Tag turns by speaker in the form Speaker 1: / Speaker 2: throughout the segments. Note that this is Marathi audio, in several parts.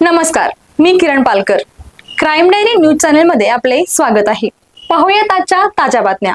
Speaker 1: नमस्कार मी Kiran Palkar. Crime diary news चॅनलमध्ये आपले स्वागत आहे. पाहूयात आजच्या ताज्या बातम्या.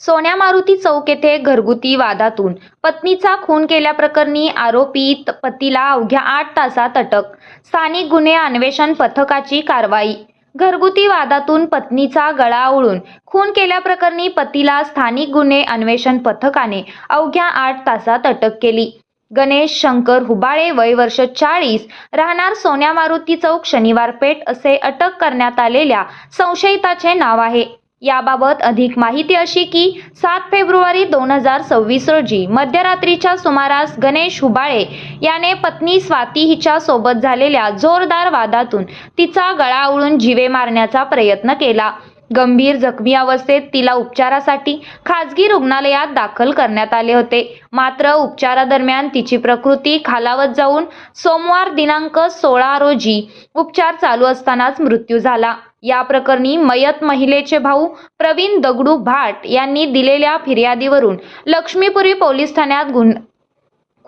Speaker 2: सोन्या मारुती चौक येथे घरगुती वादातून पत्नीचा खून केल्याप्रकरणी आरोपी पतीला अवघ्या आठ तासात अटक. स्थानिक गुन्हे अन्वेषण पथकाची कारवाई. घरगुती वादातून पत्नीचा गळा ओळून खून केल्याप्रकरणी पतीला स्थानिक गुन्हे अन्वेषण पथकाने अवघ्या आठ तासात अटक केली. गणेश शंकर हुबाळे वय वर्ष चाळीस राहणार सोन्या मारुती चौक शनिवार पेठ असे अटक करण्यात आलेल्या संशयिताचे नाव आहे. याबाबत अधिक माहिती अशी की सात फेब्रुवारी दोन हजार सव्वीस रोजी मध्यरात्रीच्या सुमारास गणेश हुबाळे याने पत्नी स्वाती हिच्या सोबत झालेल्या जोरदार वादातून तिचा गळा आवळून जिवे मारण्याचा प्रयत्न केला. गंभीर जखमी अवस्थेत तिला उपचारासाठी खाजगी रुग्णालयात दाखल करण्यात आले होते. मात्र उपचारादरम्यान तिची प्रकृती खालावत जाऊन सोमवार दिनांक सोळा रोजी उपचार चालू असतानाच मृत्यू झाला. या प्रकरणी मयत महिलेचे भाऊ प्रवीण दगडू भाट यांनी दिलेल्या फिर्यादीवरून लक्ष्मीपुरी पोलीस ठाण्यात गुन्ह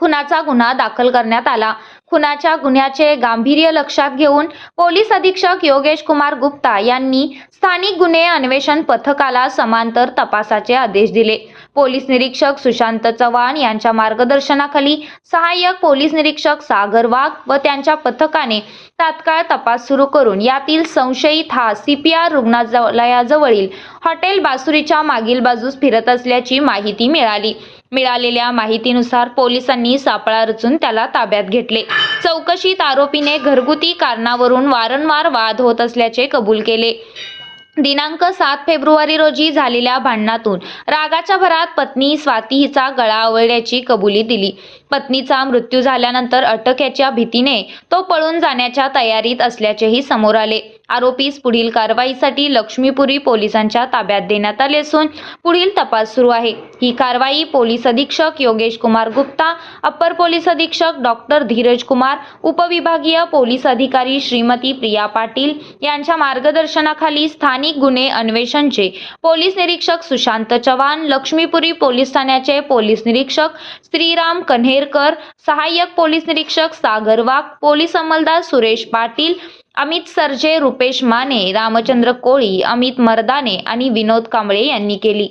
Speaker 2: खुनाचा गुन्हा दाखल करण्यात आला. खुनाच्या गुन्ह्याचे गांभीर्य लक्षात घेऊन पोलीस अधीक्षक योगेश कुमार गुप्ता यांनी स्थानिक गुन्हे अन्वेषण पथकाला समांतर तपासाचे आदेश दिले. पोलीस निरीक्षक सुशांत चव्हाण यांच्या मार्गदर्शनाखाली सहाय्यक पोलीस निरीक्षक सागर वाघ व त्यांच्या पथकाने तात्काळ तपास सुरू करून यातील संशयित हा सीपीआर रुग्णालयाजवळील हॉटेल बासुरीच्या मागील बाजूस फिरत असल्याची माहिती मिळाली. मिळालेल्या माहितीनुसार पोलिसांनी सापळा रचून त्याला ताब्यात घेतले. चौकशीत आरोपीने घरगुती कारणावरून वारंवार वाद होत असल्याचे कबूल केले. दिनांक सात फेब्रुवारी रोजी झालेल्या भांडणातून रागाच्या भरात पत्नी स्वाती हिचा गळा आवळल्याची कबुली दिली. पत्नीचा मृत्यू झाल्यानंतर अटकेच्या भीतीने तो पळून जाण्याच्या तयारीत असल्याचेही समोर आले. आरोपीस पुढील कारवाईसाठी लक्ष्मीपुरी पोलिसांच्या ताब्यात देण्यात आले असून पुढील तपास सुरू आहे. ही कारवाई पोलीस अधीक्षक योगेश कुमार गुप्ता अप्पर पोलीस अधीक्षक डॉक्टर धीरज कुमार उपविभागीय पोलीस अधिकारी श्रीमती प्रिया पाटील यांच्या मार्गदर्शनाखाली स्थानिक गुन्हे अन्वेषणचे पोलीस निरीक्षक सुशांत चव्हाण लक्ष्मीपुरी पोलीस ठाण्याचे पोलीस निरीक्षक श्रीराम कन्हेरकर सहाय्यक पोलीस निरीक्षक सागर वाघ पोलीस अंमलदार सुरेश पाटील अमित सरजे रुपेश माने रामचंद्र कोळी अमित मर्दाने आणि विनोद कांबळे यांनी केली.